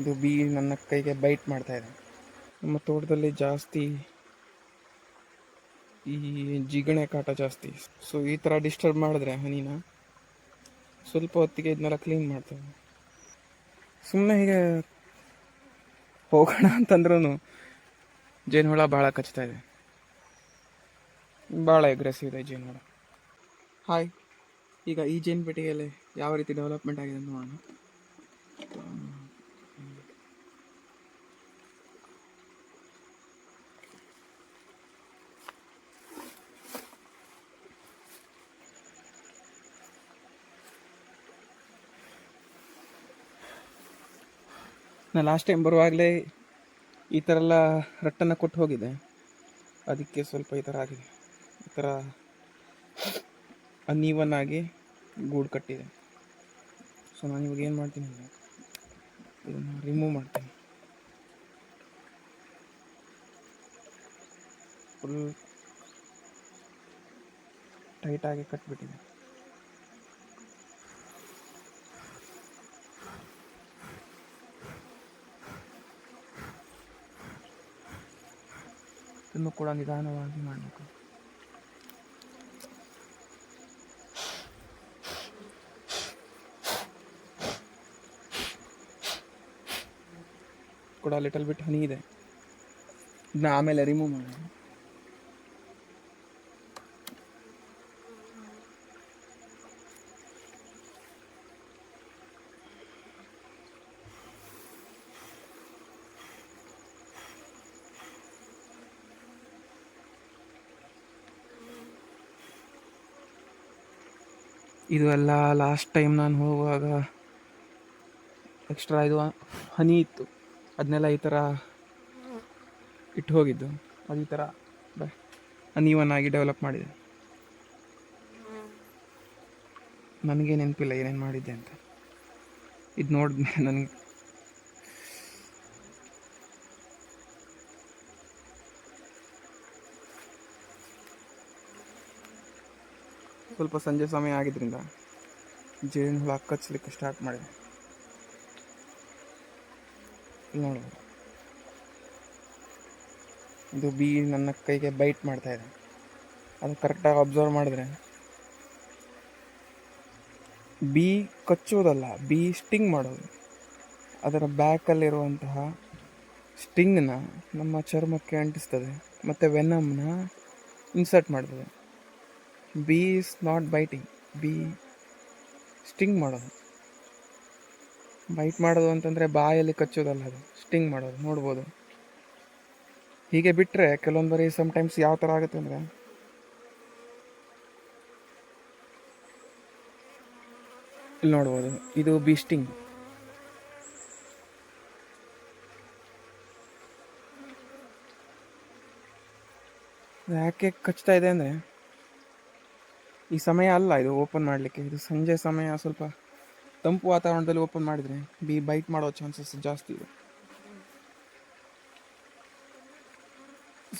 ಇದು ಬಿ ನನ್ನ ಕೈಗೆ ಬೈಟ್ ಮಾಡ್ತಾ ಇದೆ. ನಮ್ಮ ತೋಟದಲ್ಲಿ ಜಾಸ್ತಿ ಈ ಜಿಗಣೆ ಕಾಟ ಜಾಸ್ತಿ. ಸೊ ಈ ಥರ ಡಿಸ್ಟರ್ಬ್ ಮಾಡಿದ್ರೆ ಹನಿನ ಸ್ವಲ್ಪ ಹೊತ್ತಿಗೆ ಇದನ್ನೆಲ್ಲ ಕ್ಲೀನ್ ಮಾಡ್ತೇವೆ. ಸುಮ್ಮನೆ ಹೀಗೆ ಹೋಗೋಣ ಅಂತಂದ್ರೂ ಜೇನುಹುಳ ಭಾಳ ಕಚ್ತಾ ಇದೆ. ಭಾಳ ಅಗ್ರೆಸಿವ್ ಇದೆ ಜೇನುಹುಳ. ಹಾಯ್ ಈಗ ಈ ಜೇನು ಪೆಟ್ಟಿಗೆಯಲ್ಲಿ ಯಾವ ರೀತಿ ಡೆವಲಪ್ಮೆಂಟ್ ಆಗಿದೆ ನೋಡೋಣ. ನಾನು ಲಾಸ್ಟ್ ಟೈಮ್ ಬರುವಾಗಲೇ ಈ ಥರ ಎಲ್ಲ ರಟ್ಟನ್ನು ಕೊಟ್ಟು ಹೋಗಿದೆ ಅದಕ್ಕೆ ಸ್ವಲ್ಪ ಈ ಥರ ಆಗಿದೆ. ಈ ಥರ ಅನ್ಈವನ್ ಆಗಿ ಗೂಡು ಕಟ್ಟಿದೆ. ಸೊ ನಾನು ಇವಾಗ ಏನು ಮಾಡ್ತೀನಿ ಅಂದರೆ ಇದನ್ನು ರಿಮೂವ್ ಮಾಡ್ತೀನಿ. ಫುಲ್ ಟೈಟಾಗಿ ಕಟ್ಬಿಟ್ಟಿದೆ. ಇದನ್ನು ಕೂಡ ನಿಧಾನವಾಗಿ ಮಾಡಬೇಕು. ಕೂಡ ಲಿಟಲ್ ಬಿಟ್ ಹನಿ ಇದೆ. ಇದನ್ನ ಆಮೇಲೆ ರಿಮೂವ್ ಮಾಡೋಣ. ಇದು ಎಲ್ಲ ಲಾಸ್ಟ್ ಟೈಮ್ ನಾನು ಹೋಗುವಾಗ ಎಕ್ಸ್ಟ್ರಾ ಇದು ಹನಿ ಇತ್ತು. ಅದನ್ನೆಲ್ಲ ಈ ಥರ ಇಟ್ಟು ಹೋಗಿದ್ದು. ಅದು ಈ ಥರ ಹನಿವನ್ ಆಗಿ ಡೆವಲಪ್ ಮಾಡಿದೆ. ನನಗೆ ನೆನಪಿಲ್ಲ ಏನೇನು ಮಾಡಿದ್ದೆ ಅಂತ. ಇದು ನೋಡಿದ್ಮೇಲೆ ನನಗೆ ಸ್ವಲ್ಪ ಸಂಜೆ ಸಮಯ ಆಗಿದ್ದರಿಂದ ಜೇನು ಹುಳ ಕಚ್ಚಲಿಕ್ಕೆ ಸ್ಟಾರ್ಟ್ ಮಾಡಿದೆ. ನೋಡ್ಬೋದು ಇದು ಬಿ ನನ್ನ ಕೈಗೆ ಬೈಟ್ ಮಾಡ್ತಾ ಇದೆ. ಅದು ಕರೆಕ್ಟಾಗಿ ಅಬ್ಸರ್ವ್ ಮಾಡಿದ್ರೆ ಬಿ ಕಚ್ಚೋದಲ್ಲ ಬಿ ಸ್ಟಿಂಗ್ ಮಾಡೋದು. ಅದರ ಬ್ಯಾಕಲ್ಲಿರುವಂತಹ ಸ್ಟಿಂಗ್ನ ನಮ್ಮ ಚರ್ಮಕ್ಕೆ ಅಂಟಿಸ್ತದೆ, ಮತ್ತು ವೆನಮ್ನ ಇನ್ಸರ್ಟ್ ಮಾಡ್ತದೆ. Bee is not biting. Bee sting ಮಾಡೋದು. ಬೈಟ್ ಮಾಡೋದು ಅಂತಂದರೆ ಬಾಯಲ್ಲಿ ಕಚ್ಚೋದಲ್ಲ ಅದು. ಸ್ಟಿಂಗ್ ಮಾಡೋದು, ನೋಡ್ಬೋದು. ಹೀಗೆ ಬಿಟ್ಟರೆ ಕೆಲವೊಂದು ಬರೀ ಸಮ್ಟೈಮ್ಸ್ ಯಾವ ಥರ ಆಗುತ್ತೆ ಅಂದರೆ ಇಲ್ಲಿ ನೋಡ್ಬೋದು. ಇದು ಬಿ ಸ್ಟಿಂಗ್. ಯಾಕೆ ಕಚ್ತಾ ಇದೆ ಅಂದರೆ ಈ ಸಮಯ ಅಲ್ಲ, ಇದು ಓಪನ್ ಮಾಡಲಿಕ್ಕೆ. ಇದು ಸಂಜೆ ಸಮಯ, ಸ್ವಲ್ಪ ತಂಪು ವಾತಾವರಣದಲ್ಲಿ ಓಪನ್ ಮಾಡಿದರೆ ಬಿ ಬೈಟ್ ಮಾಡೋ ಚಾನ್ಸಸ್ ಜಾಸ್ತಿ ಇದೆ.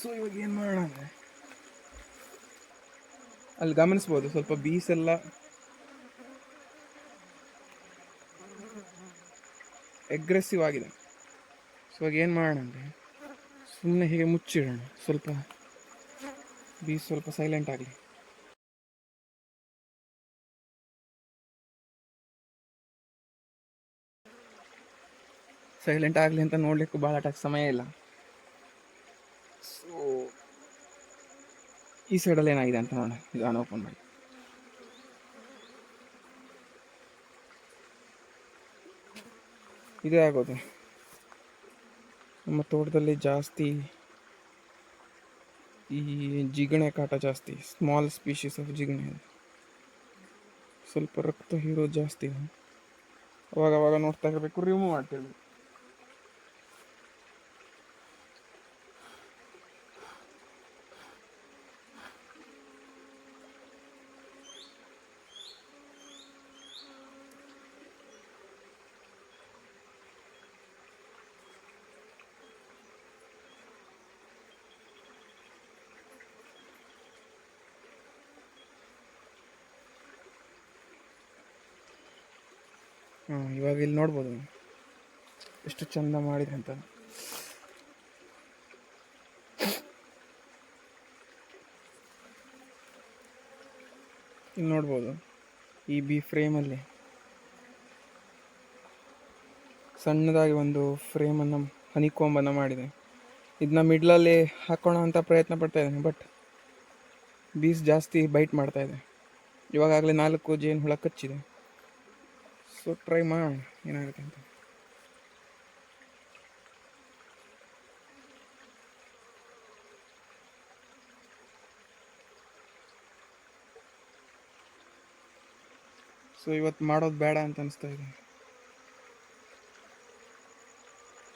ಸೊ ಇವಾಗ ಏನು ಮಾಡೋಣ ಅಂದರೆ, ಅಲ್ಲಿ ಗಮನಿಸ್ಬೋದು, ಸ್ವಲ್ಪ ಬೀಸ್ ಎಲ್ಲ ಎಗ್ರೆಸಿವ್ ಆಗಿದೆ. ಸೊ ಇವಾಗ ಏನು ಮಾಡೋಣ ಅಂದರೆ ಸುಮ್ಮನೆ ಹೀಗೆ ಮುಚ್ಚಿಡೋಣ. ಸ್ವಲ್ಪ ಬೀಸ್ ಸ್ವಲ್ಪ ಸೈಲೆಂಟ್ ಆಗಲಿ. ಸೈಲೆಂಟ್ ಆಗಲಿ ಅಂತ ನೋಡ್ಲಿಕ್ಕೂ ಭಾಳ ಟಕ್ ಸಮಯ ಇಲ್ಲ. ಸೊ ಈ ಸೈಡಲ್ಲಿ ಏನಾಗಿದೆ ಅಂತ ನೋಡೋಣ. ನಾನು ಓಪನ್ ಮಾಡಿ. ಇದೇ ಆಗೋದು. ನಮ್ಮ ತೋಟದಲ್ಲಿ ಜಾಸ್ತಿ ಈ ಜಿಗಣೆ ಕಾಟ ಜಾಸ್ತಿ ಸ್ಮಾಲ್ ಸ್ಪೀಶೀಸ್ ಆಫ್ ಜಿಗಣೆ ಸ್ವಲ್ಪ ರಕ್ತ ಹೀರೋ ಜಾಸ್ತಿ. ಅವಾಗ ಅವಾಗ ನೋಡ್ತಾ ಇರಬೇಕು ರಿಮೂವ್ ಮಾಡ್ತಿರ್ಬೇಕು. ಹಾಂ ಇವಾಗ ಇಲ್ಲಿ ನೋಡ್ಬೋದು. ಎಷ್ಟು ಚಂದ ಮಾಡಿದೆ ಅಂತ. ಇಲ್ಲಿ ನೋಡ್ಬೋದು, ಈ ಬಿ ಫ್ರೇಮಲ್ಲಿ ಸಣ್ಣದಾಗಿ ಒಂದು ಫ್ರೇಮನ್ನು ಹನಿಕೊಂಬನ್ನು ಮಾಡಿದೆ. ಇದನ್ನ ಮಿಡ್ಲಲ್ಲಿ ಹಾಕೋಣ ಅಂತ ಪ್ರಯತ್ನ ಪಡ್ತಾ ಇದ್ದೇನೆ ಬಟ್ ಬೀಸ್ ಜಾಸ್ತಿ ಬೈಟ್ ಮಾಡ್ತಾ ಇದೆ. ಇವಾಗಲೇ ನಾಲ್ಕು ಜೇನು ಹುಳ ಕಚ್ಚಿದೆ. ಸೊ ಟ್ರೈ ಮಾಡೋಣ ಏನಾಗುತ್ತೆ ಅಂತ ಸೊ ಇವತ್ತು ಮಾಡೋದು ಬೇಡ ಅಂತ ಅನಿಸ್ತಾ ಇದೆ.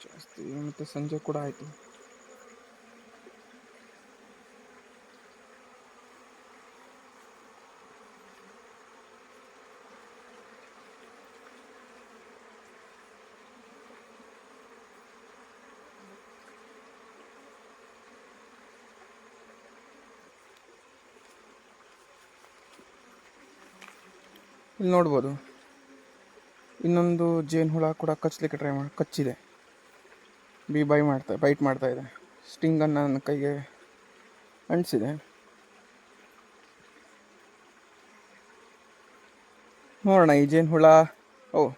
ಜಾಸ್ತಿ ಮತ್ತು ಸಂಜೆ ಕೂಡ ಆಯಿತು. ಇಲ್ಲಿ ನೋಡ್ಬೋದು. ಇನ್ನೊಂದು ಜೇನು ಹುಳ ಕೂಡ ಕಚ್ಚಲಿಕ್ಕೆ ಟ್ರೈ ಮಾಡಿ, ಕಚ್ಚಿದೆ. ಬಿ ಬೈ ಮಾಡ್ತಾ ಬೈಟ್ ಮಾಡ್ತಾ ಇದೆ. ಸ್ಟಿಂಗನ್ನು ನನ್ನ ಕೈಗೆ ಅಂಟಿಸಿದೆ. ನೋಡೋಣ ಈ ಜೇನು ಹುಳ, ಓ,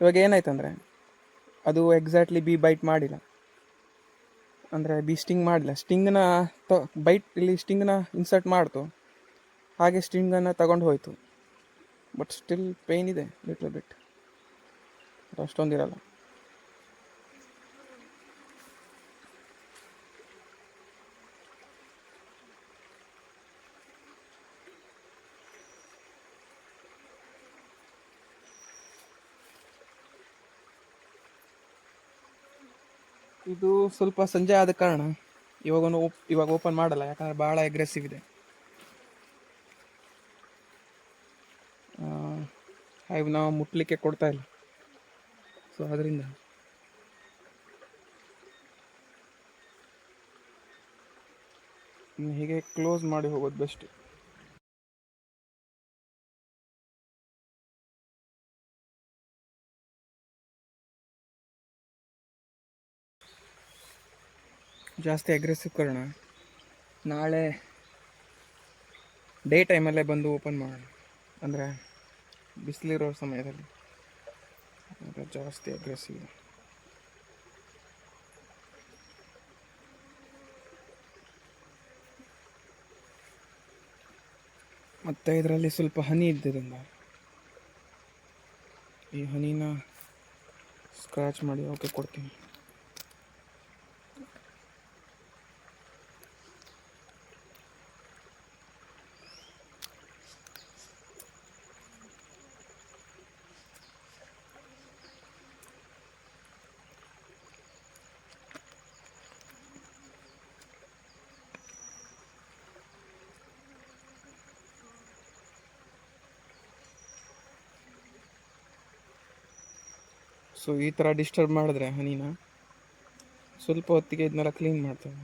ಇವಾಗ ಏನಾಯ್ತಂದರೆ ಅದು ಎಕ್ಸಾಕ್ಟ್ಲಿ ಬಿ ಬೈಟ್ ಮಾಡಿಲ್ಲ. ಅಂದರೆ ಬಿ ಸ್ಟಿಂಗ್ ಮಾಡಿಲ್ಲ ಸ್ಟಿಂಗ್ನ ತ ಬೈಟ್ ಇಲ್ಲಿ ಸ್ಟಿಂಗ್ನ ಇನ್ಸರ್ಟ್ ಮಾಡ್ತು. ಹಾಗೆ ಸ್ಟಿಂಗನ್ನು ತಗೊಂಡು ಹೋಯಿತು. ಬಟ್ ಸ್ಟಿಲ್ ಪೇಯ್ನ್ ಇದೆ ಲಿಟ್ಲ್ ಬಿಟ್ ಅಷ್ಟೊಂದಿರಲ್ಲ ಇದು ಸ್ವಲ್ಪ ಸಂಜೆ ಆದ ಕಾರಣ ಇವಾಗ ಇವಾಗ ಓಪನ್ ಮಾಡಲ್ಲ, ಯಾಕಂದ್ರೆ ಭಾಳ ಅಗ್ರೆಸಿವ್ ಇದೆ. ಹಾಗೆ ನಾವು ಮುಟ್ಲಿಕ್ಕೆ ಕೊಡ್ತಾ ಇಲ್ಲ. ಸೊ ಅದರಿಂದ ಹೀಗೆ ಕ್ಲೋಸ್ ಮಾಡಿ ಹೋಗೋದು ಬೆಸ್ಟ್ ಜಾಸ್ತಿ ಅಗ್ರೆಸಿವ್ ಕರೋಣ. ನಾಳೆ ಡೇ ಟೈಮಲ್ಲೇ ಬಂದು ಓಪನ್ ಮಾಡೋಣ. ಅಂದರೆ ಬಿಸಿಲಿರೋ ಸಮಯದಲ್ಲಿ ಜಾಸ್ತಿ ಅಗ್ರೆಸಿವ್ ಮತ್ತು ಇದರಲ್ಲಿ ಸ್ವಲ್ಪ ಹನಿ ಇದ್ದರಿಂದ ಈ ಹನಿನ ಸ್ಕ್ರ್ಯಾಚ್ ಮಾಡಿ ಓಕೆ ಕೊಡ್ತೀನಿ. ಸೊ ಈ ಥರ ಡಿಸ್ಟರ್ಬ್ ಮಾಡಿದ್ರೆ ಹನಿನ, ಸ್ವಲ್ಪ ಹೊತ್ತಿಗೆ ಇದನ್ನೆಲ್ಲ ಕ್ಲೀನ್ ಮಾಡ್ತೇವೆ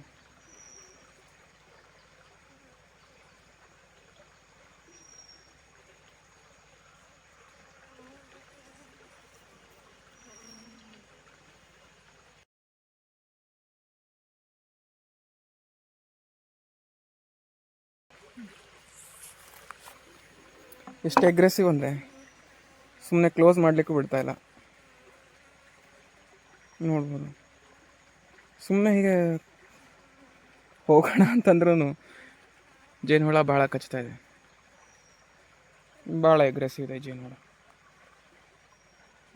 ಎಷ್ಟು ಅಗ್ರೆಸಿವ್ ಅಂದರೆ ಸುಮ್ಮನೆ ಕ್ಲೋಸ್ ಮಾಡಲಿಕ್ಕೂ ಬಿಡ್ತಾ ಇಲ್ಲ. ನೋಡ್ಬೋದು. ಸುಮ್ಮನೆ ಹೀಗೆ ಹೋಗೋಣ ಅಂತಂದ್ರೂ ಜೇನುಹುಳ ಭಾಳ ಕಚ್ತಾ ಇದೆ. ಭಾಳ ಅಗ್ರೆಸಿವ್ ಇದೆ ಜೇನುಹುಳ.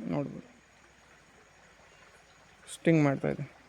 ನೋಡ್ಬೋದು. ಸ್ಟಿಂಗ್ ಮಾಡ್ತಾಯಿದೆ